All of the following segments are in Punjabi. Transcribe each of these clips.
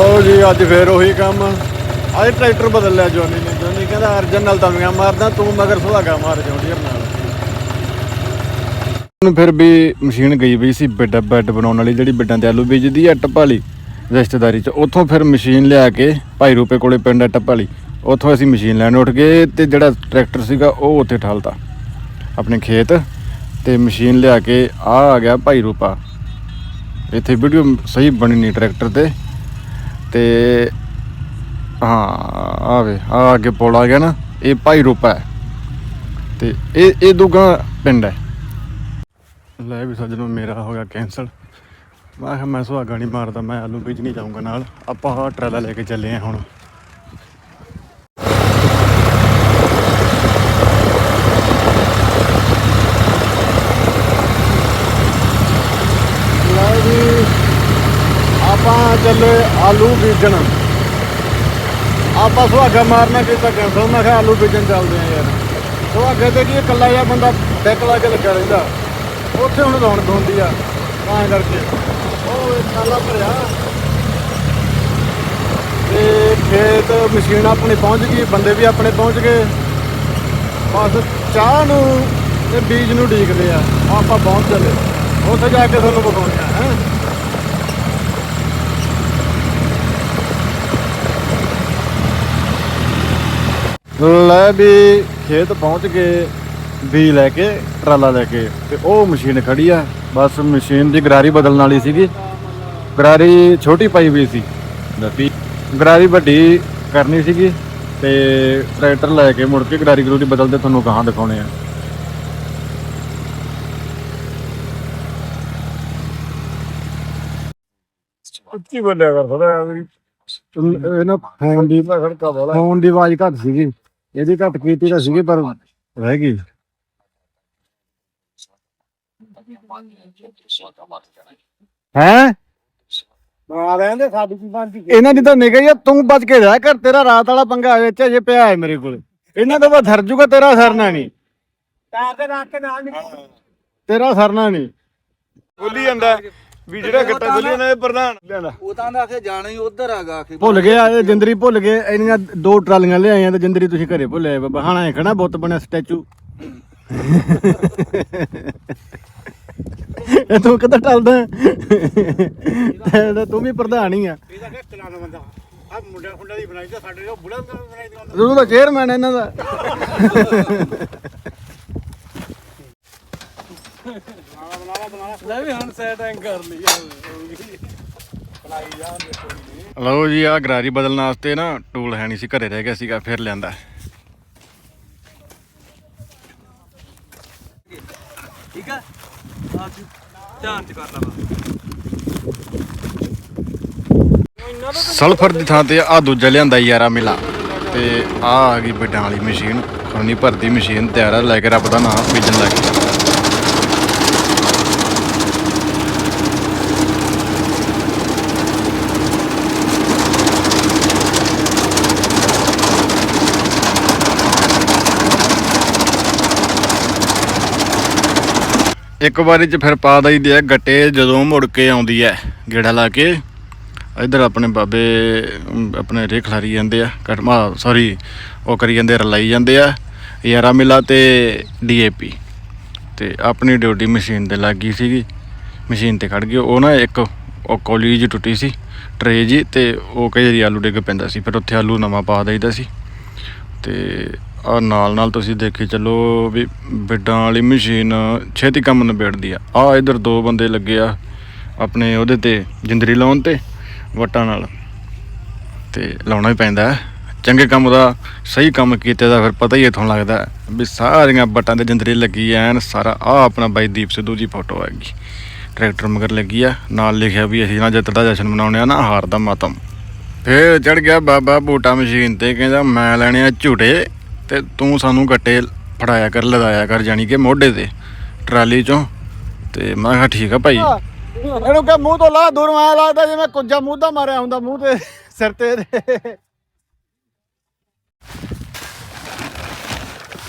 ਲਓ ਜੀ, ਅੱਜ ਫੇਰ ਉਹੀ ਕੰਮ। ਅੱਜ ਟਰੈਕਟਰ ਬਦਲ ਲਿਆ ਜੋਨੀ ਨੇ। ਜੋਨੀ ਕਹਿੰਦਾ ਅਰਜਨ ਨਾਲ ਤਵੀਆਂ ਮਾਰਦਾ, ਤੂੰ ਮਗਰ ਸੁਹਾਗਾ ਮਾਰ ਜੋਨੀ ਨਾਲ। ਫਿਰ ਵੀ ਮਸ਼ੀਨ ਗਈ ਵੀ ਸੀ ਬੈੱਡ ਬੈੱਡ ਬਣਾਉਣ ਵਾਲੀ, ਜਿਹੜੀ ਬੈੱਡਾਂ ਤੇ ਆਲੂ ਬੀਜਦੀ ਆ, ਟੱਪਾਲੀ ਰਿਸ਼ਤੇਦਾਰੀ ਚ। ਉੱਥੋਂ ਫਿਰ ਮਸ਼ੀਨ ਲਿਆ ਕੇ ਭਾਈ ਰੂਪੇ ਕੋਲੇ ਪਿੰਡ ਆ ਟੱਪਾਲੀ, ਉੱਥੋਂ ਅਸੀਂ ਮਸ਼ੀਨ ਲੈਣ ਉੱਠ ਗਏ ਤੇ ਜਿਹੜਾ ਟਰੈਕਟਰ ਸੀਗਾ ਉਹ ਉੱਥੇ ਠਾਲਤਾ, ਆਪਣੇ ਖੇਤ। ਤੇ ਮਸ਼ੀਨ ਲਿਆ ਕੇ ਆ ਆ ਗਿਆ ਭਾਈ ਰੂਪਾ। ਇੱਥੇ ਵੀਡੀਓ ਸਹੀ ਬਣੀ ਨਹੀਂ ਟਰੈਕਟਰ ਤੇ। ਤੇ ਹਾਂ ਆਵੇ ਆ ਅੱਗੇ ਪੁਲ ਆ ਗਿਆ ਨਾ, ਇਹ ਭਾਈ ਰੋਪਾ ਹੈ। ਤੇ ਇਹ ਇਹ ਦੂਗਾ ਪਿੰਡ ਹੈ। ਲੈ ਵੀ ਸੱਜਣੋ, ਮੇਰਾ ਹੋ ਗਿਆ ਕੈਂਸਲ ਮੈਂ ਕਿਹਾ ਮੈਂ ਸੁਹਾਗਾ ਨਹੀਂ ਮਾਰਦਾ, ਮੈਂ ਆਲੂ ਬੀਜ ਨਹੀਂ ਜਾਊਂਗਾ ਨਾਲ। ਆਪਾਂ ਆਹ ਟਰਾਲਾ ਲੈ ਕੇ ਚੱਲੇ ਆ ਹੁਣ ਲੈ ਜੀ ਆਪਾਂ ਚੱਲੇ ਆਲੂ ਬੀਜਣ। ਆਪਾਂ ਸੁਹਾਗਾ ਮਾਰਨਾ ਕੀਤਾ ਕੈਂਸਲ ਮੈਂ ਕਿਹਾ ਆਲੂ ਬੀਜਣ ਚੱਲਦੇ ਆ ਯਾਰ। ਸੁਹਾਗੇ ਤੇ ਕੀ, ਇਕੱਲਾ ਜਿਹਾ ਬੰਦਾ ਡੈਕ ਲਾ ਕੇ ਲੱਗਾ ਰਹਿੰਦਾ। ਉੱਥੇ ਹੁਣ ਰੌਣਕ ਹੁੰਦੀ ਆ। ਤਾਂ ਕਰਕੇ। ਉਹ ਇਹ ਭਰਿਆ। ਤੇ ਖੇਤ, ਮਸ਼ੀਨ ਆਪਣੀ ਪਹੁੰਚ ਗਈ। ਬੰਦੇ ਵੀ ਆਪਣੇ ਪਹੁੰਚ ਗਏ। ਬਸ ਚਾਹ ਨੂੰ ਤੇ ਬੀਜ ਨੂੰ ਢੀਕਦੇ ਆ। ਆਪਾਂ ਪਹੁੰਚ ਚੱਲੇ। ਉੱਥੇ ਜਾ ਕੇ ਤੁਹਾਨੂੰ ਵਿਖਾਉਂਦੇ ਆ, ਹੈਂ। ਲੈ ਵੀ ਖੇਤ ਪਹੁੰਚ ਗਏ ਬੀ ਲੈ ਕੇ ਟਰਾਲਾ ਲੈ ਕੇ ਤੇ ਉਹ ਮਸ਼ੀਨ ਖੜੀ ਆ। ਬਸ ਮਸ਼ੀਨ ਦੀ ਗਰਾਰੀ ਬਦਲਣ ਵਾਲੀ ਸੀਗੀ। ਗਰਾਰੀ ਛੋਟੀ ਪਾਈ ਵੀ ਸੀ। ਲੱਤੀ ਗਰਾਰੀ ਵੱਡੀ ਕਰਨੀ ਸੀਗੀ ਤੇ ਟਰੈਕਟਰ ਲੈ ਕੇ ਮੁੜ ਕੇ ਗਰਾਰੀ ਗਰੂਰੀ ਬਦਲਦੇ ਤੁਹਾਨੂੰ ਕਹਾਂ ਦਿਖਾਉਣੇ ਆ। ਉੱਚੀ ਬੋਲਿਆ ਕਰ ਥੋੜਾ ਮੇਰੀ ਇਹ ਨਾ ਫੋਨ ਦੀ ਖੜਕਾ ਬੋਲਾ ਫੋਨ ਦੀ ਆਵਾਜ਼ ਘੱਟ ਸੀਗੀ। ਇਹਦੀ ਘੱਟ ਕੀਤੀ ਤਾਂ ਸੀਗੀ ਪਰ ਰਹਿ ਗਈ। ਹੈ? ਆ ਰਹਿੰਦੇ ਸਾਡੀ ਕੀ ਬਣਦੀ ਇਹਨਾਂ ਦੀ ਤਾਂ ਨਿਗਾਹ ਹੀ ਆ, ਤੂੰ ਬਚ ਕੇ ਰਹਿ ਕਰ ਤੇਰਾ ਰਾਤ ਵਾਲਾ ਪੰਗਾ ਵਿੱਚ ਅਜੇ ਪਿਆ ਹੈ ਮੇਰੇ ਕੋਲ। ਇਹਨਾਂ ਦਾ ਬਸ ਧਰ ਜੂਗਾ ਤੇਰਾ ਸਰਨਾ ਨਹੀਂ। ਟਾਇਰ ਤੇ ਰੱਖ ਕੇ ਨਾਲ ਨਹੀਂ ਤੇਰਾ ਸਰਨਾ ਨਹੀਂ। ਬੋਲੀ ਜਾਂਦਾ। ਵੀ ਜਿਹੜਾ ਗੱਟਾ ਬੋਲੀ ਜਾਂਦਾ ਇਹ ਪ੍ਰਧਾਨ ਲਿਆਂਦਾ। ਉਹ ਤਾਂ ਦਾ ਕੇ ਜਾਣਾ ਹੀ ਉਧਰ ਹੈਗਾ ਆਖੇ। ਭੁੱਲ ਗਿਆ ਇਹ ਜਿੰਦਰੀ ਭੁੱਲ ਗਏ ਇੰਨੀਆਂ ਦੋ ਟਰਾਲੀਆਂ ਲਿਆਈਆਂ ਤੇ ਜਿੰਦਰੀ ਤੁਸੀਂ ਘਰੇ ਭੁੱਲ ਆਏ ਬਾਬਾ ਹਾਣਾ ਇਹ ਖੜਾ ਬੁੱਤ ਬਣਿਆ ਸਟੈਚੂ। ਇਹ ਤੂੰ ਕਿੱਦਾਂ ਟਲਦਾ? ਤੇ ਤੂੰ ਵੀ ਪ੍ਰਧਾਨ ਹੀ ਆ। ਇਹਦਾ ਕਿ ਚਲਾਣਾ ਬੰਦਾ? ਆ ਮੁੰਡਾ ਖੁੰਡਾ ਦੀ ਬਣਾਈ ਤਾਂ ਸਾਡੇ ਉਹ ਬੁੜਾ ਬਣਾਈ ਦਾ ਤੂੰ ਤਾਂ ਚੇਅਰਮੈਨ ਇਹਨਾਂ ਦਾ। ਲੈ ਵੀ ਹੁਣ ਸੈਟਿੰਗ ਕਰ ਲਈ ਲਓ ਜੀ ਆ ਗਰਾਰੀ ਬਦਲਣ ਵਾਸਤੇ ਨਾ ਟੂਲ ਹੈ ਨਹੀਂ ਸੀ ਘਰੇ ਰਹਿ ਗਿਆ ਸੀਗਾ ਫਿਰ ਲਿਆਂਦਾ ਠੀਕ ਆ ਧਿਆਨ ਚ ਕਰ ਲਾ ਸਲਫਰ ਦੀ ਥਾਂ ਤੇ ਆ ਦੂਜਾ ਲਿਆਂਦਾ ਯਾਰਾ ਮਿਲਾ ਤੇ ਆ ਆ ਗਈ ਵੱਡਾਂ ਵਾਲੀ ਮਸ਼ੀਨ ਖਰਨੀ ਭਰਤੀ ਮਸ਼ੀਨ ਤਿਆਰ ਆ ਲੈ ਕੇ ਰੱਬ ਦਾ ਨਾਮ ਬੀਜਣ ਲੱਗ ਇੱਕ ਵਾਰੀ ਚ ਫਿਰ ਪਾ ਦਈਦੇ ਆ ਗੱਟੇ ਜਦੋਂ ਮੁੜ ਕੇ ਆਉਂਦੀ ਹੈ, ਗੇੜਾ ਲਾ ਕੇ। ਇਧਰ ਆਪਣੇ ਬਾਬੇ ਆਪਣੇ ਰੇ ਖਲਾਰੀ ਜਾਂਦੇ ਆ ਕਟਮਾ ਸੌਰੀ ਉਹ ਕਰੀ ਜਾਂਦੇ ਰਲਾਈ ਜਾਂਦੇ ਆ, ਯਾਰਾ ਮਿਲਾ ਤੇ ਡੀਏਪੀ ਤੇ ਆਪਣੀ ਡਿਊਟੀ ਮਸ਼ੀਨ ਤੇ ਲੱਗ ਗਈ ਸੀਗੀ, ਮਸ਼ੀਨ ਤੇ ਖੜ ਗਈ। ਉਹ ਨਾ ਇੱਕ, ਉਹ ਕੌਲੀ ਜਿਹੀ ਟੁੱਟੀ ਸੀ, ਟਰੇ ਜੀ ਤੇ ਉਹ ਕਈ ਵਾਰੀ ਆਲੂ ਡਿੱਗ ਪੈਂਦਾ ਸੀ, ਫਿਰ ਉੱਥੇ ਆਲੂ ਨਵਾਂ ਪਾ ਦਈਦਾ ਸੀ। ਤੇ ਆ ਨਾਲ ਨਾਲ ਤੁਸੀਂ ਦੇਖੀ ਚੱਲੋ ਵੀ ਬਿੱਡਾਂ ਵਾਲੀ ਮਸ਼ੀਨ ਛੇਤੀ ਕੰਮ ਨਿਬੇੜਦੀ ਆ। ਆ ਇਧਰ ਦੋ ਬੰਦੇ ਲੱਗੇ ਆ ਆਪਣੇ ਉਹਦੇ ਤੇ, ਜਿੰਦਰੀ ਲਾਉਣ ਤੇ, ਵਟਾਂ ਨਾਲ। ਤੇ ਲਾਉਣਾ ਹੀ ਪੈਂਦਾ ਚੰਗੇ ਕੰਮ ਦਾ, ਸਹੀ ਕੰਮ ਕੀਤੇ ਦਾ ਫਿਰ ਪਤਾ ਹੀ ਇਥੋਂ ਲੱਗਦਾ ਵੀ ਸਾਰੀਆਂ ਬਟਾਂ ਤੇ ਜਿੰਦਰੀ ਲੱਗੀ ਐਨ, ਸਾਰਾ ਆ ਆਪਣਾ ਬਾਈ ਦੀਪ ਸਿੱਧੂ ਜੀ ਫੋਟੋ ਹੈਗੀ। ਟਰੈਕਟਰ ਮਗਰ ਲੱਗੀ ਆ, ਨਾਲ ਲਿਖਿਆ ਵੀ ਅਸੀਂ ਨਾ ਜਿੱਤ ਦਾ ਜਸ਼ਨ ਮਨਾਉਣੇ ਆ ਨਾ, ਹਾਰ ਦਾ ਮਾਤਮ। ਫੇਰ ਚੜ ਗਿਆ ਬਾਬਾ ਬੂਟਾ ਮਸ਼ੀਨ ਤੇ, ਕਹਿੰਦਾ ਮੈਂ ਲੈਣੇ ਆ ਝੂਟੇ। ਤੇ ਤੂੰ ਸਾਨੂੰ ਗੱਟੇ ਫੜਾਇਆ ਕਰ, ਲਗਾਇਆ ਕਰ ਜਾਣੀ ਕਿ ਮੋਢੇ ਤੇ, ਟਰਾਲੀ ਚੋਂ। ਤੇ ਮੈਂ ਕਿਹਾ ਠੀਕ ਆ ਭਾਈ। ਇਹਨੂੰ ਕਹ ਮੂੰਹ ਤੋਂ ਲਾ, ਦੂਰ ਮੈਂ ਲੱਗਦਾ ਜਿਵੇਂ ਕੁੱਜਾ ਮੂੰਹ ਦਾ ਮਾਰਿਆ ਹੁੰਦਾ, ਮੂੰਹ ਤੇ ਸਿਰ ਤੇ।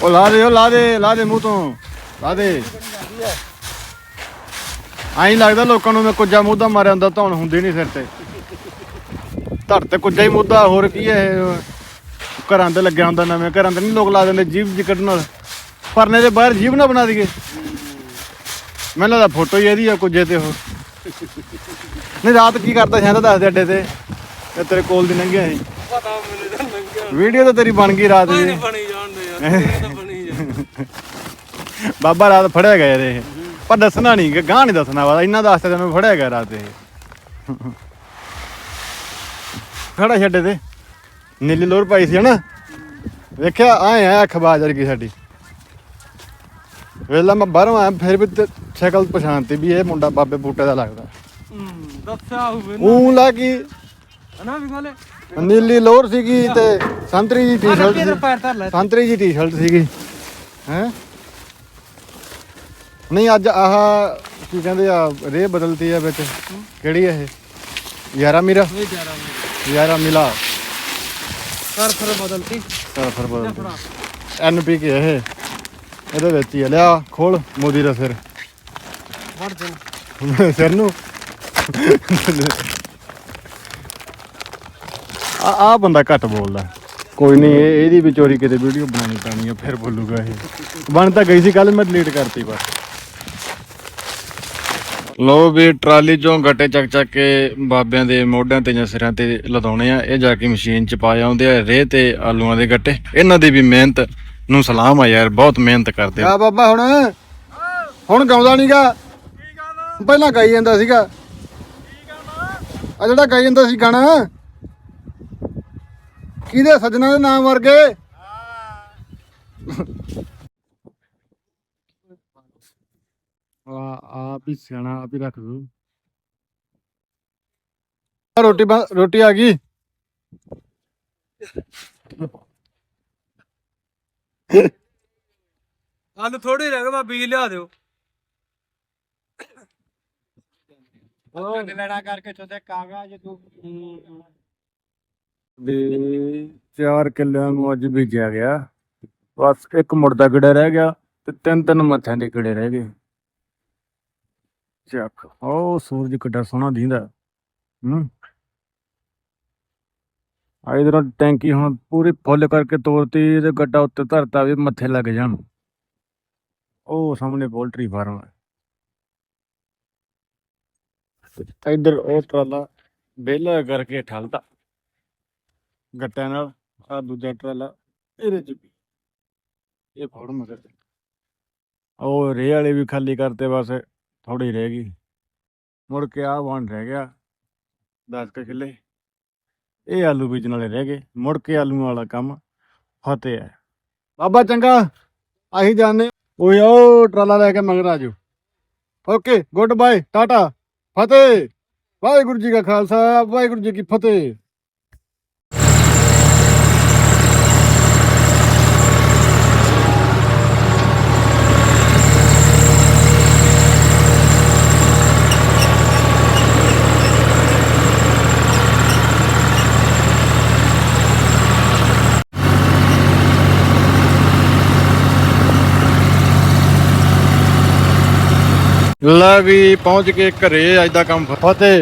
ਉਹ ਲਾ ਦੇ, ਉਹ ਲਾ ਦੇ ਲਾ ਦੇ ਮੂੰਹ ਤੋਂ, ਲਾ ਦੇ। ਆਈ ਲੱਗਦਾ ਲੋਕਾਂ ਨੂੰ ਮੈਂ ਕੁੱਜਾ ਮੂੰਹ ਦਾ ਮਾਰਿਆ ਹੁੰਦਾ, ਧੌਣ ਹੁੰਦੀ ਨਹੀਂ ਸਿਰ ਤੇ। ਧਰ ਤੇ ਕੁੱਜਾ ਹੀ ਮੁੱਦਾ ਹੋਰ ਕੀ ਹੈ ਘਰਾਂ ਤੇ ਲੱਗਿਆ ਹੁੰਦਾ ਨਵੇਂ ਘਰਾਂ ਤੇ ਨਹੀਂ ਲੋਕ ਲਾ ਦਿੰਦੇ ਜੀਭ ਜੀ ਕੱਢਣ ਨਾਲ ਪਰਨੇ ਦੇ ਬਾਹਰ ਜੀਭ ਨਾ ਬਣਾ ਦਈਏ। ਮੈਨੂੰ ਲੱਗਦਾ ਫੋਟੋ ਹੀ ਇਹਦੀ ਆ ਕੁੱਜੇ ਤੇ ਉਹ। ਨਹੀਂ ਰਾਤ ਕੀ ਕਰਦਾ ਸ਼ਾਇਦ ਦੱਸ ਦੇ ਅੱਡੇ ਤੇ। ਤੇ ਤੇਰੇ ਕੋਲ ਦੀ ਲੰਘਿਆ ਸੀ। ਪਤਾ ਮੈਨੂੰ ਤਾਂ ਲੰਘਿਆ। ਵੀਡੀਓ ਤਾਂ ਤੇਰੀ ਬਣ ਗਈ ਰਾਤ ਦੀ। ਬਣੀ ਜਾਣਦੇ ਯਾਰ ਬਣੀ ਜਾਂਦੇ ਬਾਬਾ ਰਾਤ ਫੜਿਆ ਗਿਆ ਇਹ। ਪਰ ਦੱਸਣਾ ਨਹੀਂ ਕਿ ਗਾਂ ਨਹੀਂ ਦੱਸਣਾ ਵਾ ਇੰਨਾ ਦੱਸਦਾ ਤੈਨੂੰ ਫੜਿਆ ਗਿਆ ਰਾਤ ਇਹ। ਖੜਾ ਛੱਡੇ ਤੇ ਨੀਲੀ ਲੋਰ ਪਾਈ ਸੀ ਹਨਾ? ਵੇਖਿਆ ਆਏ ਆ ਅਖਬਾਰ ਜਰਗੀ ਸਾਡੀ। ਵੇਲਾ ਮੈਂ ਬਾਹਰੋਂ ਆਇਆ ਫਿਰ ਵੀ ਤੇ ਸ਼ਕਲ ਪਛਾਣਤੀ ਵੀ ਇਹ ਮੁੰਡਾ ਬਾਬੇ ਬੂਟੇ ਦਾ ਲੱਗਦਾ। ਹੂੰ ਦੱਸਿਆ ਹੋਵੇ ਨਾ। ਉਹ ਲੱਗੀ ਹਨਾ ਵੀ ਗਾਲੇ ਨੀਲੀ ਲੋਰ ਸੀਗੀ ਤੇ ਸੰਤਰੀ ਜੀ ਟੀ-ਸ਼ਰਟ ਸੰਤਰੀ ਜੀ ਟੀ-ਸ਼ਰਟ ਸੀਗੀ। ਹੈ? ਨਹੀਂ ਅੱਜ ਆਹ ਕੀ ਕਹਿੰਦੇ ਆ ਰੇ ਬਦਲਤੀ ਆ ਵਿੱਚ। ਕਿਹੜੀ ਆ ਇਹ ਯਾਰਾ ਮੀਰਾ। ਯਾਰਾ ਮਿਲਾ। ਬਦਲਤੀ ਸਰਫਰ ਬਦਲ ਫੜਾ। ਐਨਪੀ ਕੇ ਇਹ ਇਹਦੇ ਵਿੱਚ ਹੀ ਆ। ਲਿਆ ਖੋਲ ਮੋਦੀ ਦਾ ਸਿਰ। ਵੜ ਦੇ ਸਿਰ ਨੂੰ। ਆ ਆ ਬੰਦਾ ਘੱਟ ਬੋਲਦਾ। ਕੋਈ ਨਹੀਂ ਇਹ ਇਹਦੀ ਵੀ ਚੋਰੀ ਕਿਤੇ ਵੀਡੀਓ ਬਣਾਉਣੀ ਪੈਣੀ ਆ ਫਿਰ ਬੋਲੂਗਾ ਇਹ। ਬਣ ਤਾਂ ਗਈ ਸੀ ਕੱਲ ਮੈਂ ਡਿਲੀਟ ਕਰਤੀ ਬਸ। ਲੋ ਵੀ ਟਰਾਲੀ ਚੋਂ ਗੱਟੇ ਚੱਕ ਚੱਕ ਕੇ ਬਾਬਿਆਂ ਦੇ ਮੋਢਿਆਂ ਤੇ ਜਾਂ ਸਿਰਾਂ ਤੇ ਲਦਾਉਣੇ ਆ। ਇਹ ਜਾ ਕੇ ਮਸ਼ੀਨ ਚ ਪਾ ਜਾਂਦੇ ਆ ਰੇਹ ਤੇ ਆਲੂਆਂ ਦੇ ਗੱਟੇ। ਇਹਨਾਂ ਦੀ ਵੀ ਮਿਹਨਤ ਨੂੰ ਸਲਾਮ ਆ ਯਾਰ, ਬਹੁਤ ਮਿਹਨਤ ਕਰਦੇ ਆ। ਬਾਬਾ ਹੁਣ। ਹੁਣ ਗਾਉਂਦਾ ਨਹੀਂਗਾ ਪਹਿਲਾਂ ਗਾਈ ਜਾਂਦਾ ਸੀਗਾ। ਆ ਜਿਹੜਾ ਗਾਈ ਜਾਂਦਾ ਸੀ ਗਾਣਾ, ਕਿਹਦੇ ਸੱਜਣਾ ਦੇ ਨਾਮ ਵਰਗੇ? ਆ ਆਪ ਹੀ ਸਿਆਣਾ ਆਪ ਹੀ ਰੱਖ ਦੂ ਰੋਟੀ ਬਣ- ਰੋਟੀ ਆ ਗਈ? ਆਲੂ ਥੋੜੇ ਰਹਿ ਗਏ ਬਾ ਬੀਜ ਲਿਆ ਦਿਓ। ਲੈਣਾ ਕਰਕੇ ਤੁਹਾਡੇ ਕਾਗਜ਼ ਤੂੰ ਵੀ 4 ਕਿੱਲਿਆਂ ਨੂੰ ਅੱਜ ਬੀਜਿਆ ਗਿਆ। ਬਸ ਇੱਕ ਮੁਰਦਾ ਗੜਾ ਰਹਿ ਗਿਆ ਤੇ ਤਿੰਨ ਤਿੰਨ ਮੱਥਾਂ ਦੇ ਗੜੇ ਰਹਿ ਗਏ। ਚੱਕ ਉਹ ਸੂਰਜ ਕਿੱਡਾ ਸੋਹਣਾ ਦਿੰਦਾ ਹੂੰ। ਆ ਇਧਰੋਂ ਟੈਂਕੀ ਹੁਣ ਪੂਰੀ ਫੁੱਲ ਕਰਕੇ ਤੋਰਤੀ ਤੇ ਗੱਡਾ ਉੱਤੇ ਧਰਤਾ ਵੀ ਮੱਥੇ ਲੱਗ ਜਾਣ। ਉਹ ਸਾਹਮਣੇ ਪੋਲਟਰੀ ਫਾਰਮ ਹੈ ਇਧਰ ਉਹ ਟਰਾਲਾ ਵਿਹਲਾ ਕਰਕੇ ਠਲਦਾ। ਗੱਟਿਆਂ ਨਾਲ ਆ ਦੂਜਾ ਟਰਾਲਾ ਇਹਦੇ ਚ ਵੀ। ਇਹ ਫੋੜ ਮਗਰ। ਉਹ ਰੇ ਵਾਲੇ ਵੀ ਖਾਲੀ ਕਰਤੇ ਬਸ। ਥੋੜੀ ਰਹਿ ਗਈ। ਮੁੜ ਕੇ ਆ ਬਣ ਰਹਿ ਗਿਆ। 10 ਕੇ ਕਿੱਲੇ ਇਹ ਆਲੂ ਬੀਜਣ ਵਾਲੇ ਰਹਿ ਗਏ। ਮੁੜ ਕੇ ਆਲੂਆਂ ਵਾਲਾ ਕੰਮ ਫਤਿਹ ਹੈ। ਬਾਬਾ ਚੰਗਾ, ਆਹੀ ਜਾਣੇ ਓਏ ਓ, ਟਰਾਲਾ ਲੈ ਕੇ ਮਗਰ ਆ ਓਕੇ, ਗੁੱਡ ਬਾਏ, ਟਾਟਾ, ਫਤਿਹ। ਵਾਹਿਗੁਰੂ ਜੀ ਕਾ ਖਾਲਸਾ, ਵਾਹਿਗੁਰੂ ਜੀ ਕੀ ਫਤਿਹ। ਲੈ ਵੀ ਪਹੁੰਚ ਕੇ ਘਰੇ ਅੱਜ ਦਾ ਕੰਮ ਫਤਿਹ।